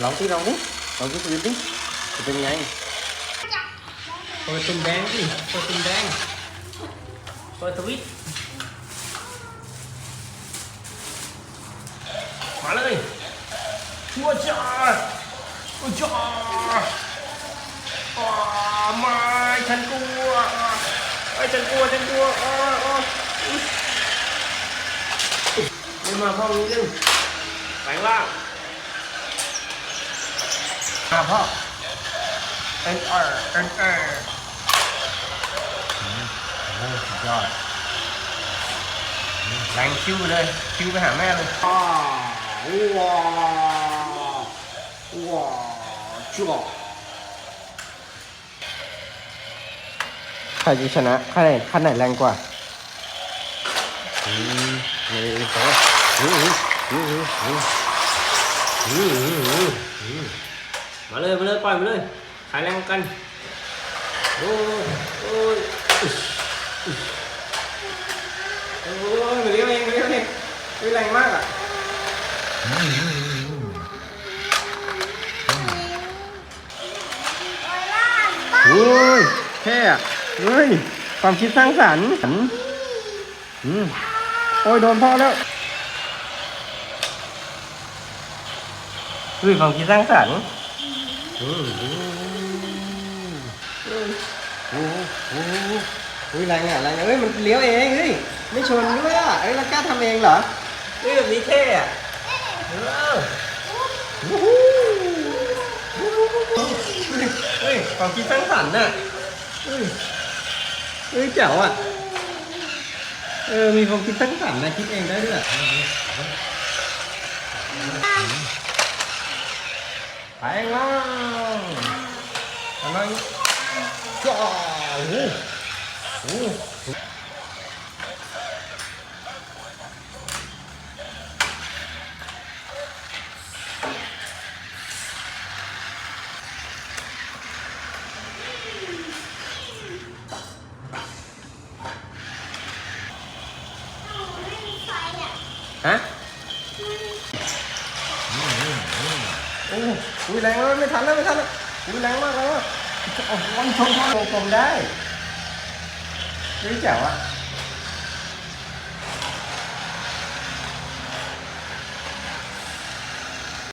lộn tí đâu lộn tí tí tí từng ngày Ôi tôm đen đi, ôi tôm đen Ôi tôm ít Má lên Ôi trời Ôi trời Ôi mai thành cua เอ้ยฉันกลัวฉันกลัวโอ้ยโอ้ยมันมาพ่อรู้ยังแปลงร่างมาพ่อเอ็นเออร์เอ็นเออร์โอ้สุดยอดแรงคิวไปเลยคิวไปหาแม่เลยว้าวว้าวจ้า ครจะชนะขั้นไหนขั้นไหนแรงกว่ามาเลยมาเลยปล่อยมาเลยขายแรงกันโอ้ยโอ้ยโอ้ยมเลี้ยวเองมาเลี้ยวเองแรงมากอะโอ้ยแค่ เฮ้ย ความคิดสร้างสรรค์อืมโอ้ยโดนพ่อแล้วเฮ้ยความคิดสร้างสรรค์อืมอืมโอ้โหโอ้โหเฮ้ยแรงอะแรงอะเฮ้ยมันเลี้ยวเองเฮ้ยไม่ชนด้วยอะเฮ้ยแล้วกล้าทำเองเหรอเฮ้ยแบบนี้เท่อะเออวู้ฮู้เฮ้ยความคิดสร้างสรรค์น่ะเฮ้ย เอ้ยเจ๋วอะ เออ มีความคิดสร้างสรรค์นะคิดเองได้ด้วย ไปง้างอะไรก็โอ้โหโอ้โห ฮะโอ้อุ้ยแรงแล้วไม่ทันแล้วไม่ทันแล้วอุ้ยแรงมากแล้วโอ้โหชนชนกลมได้เฮ้ยเจ๋วอะ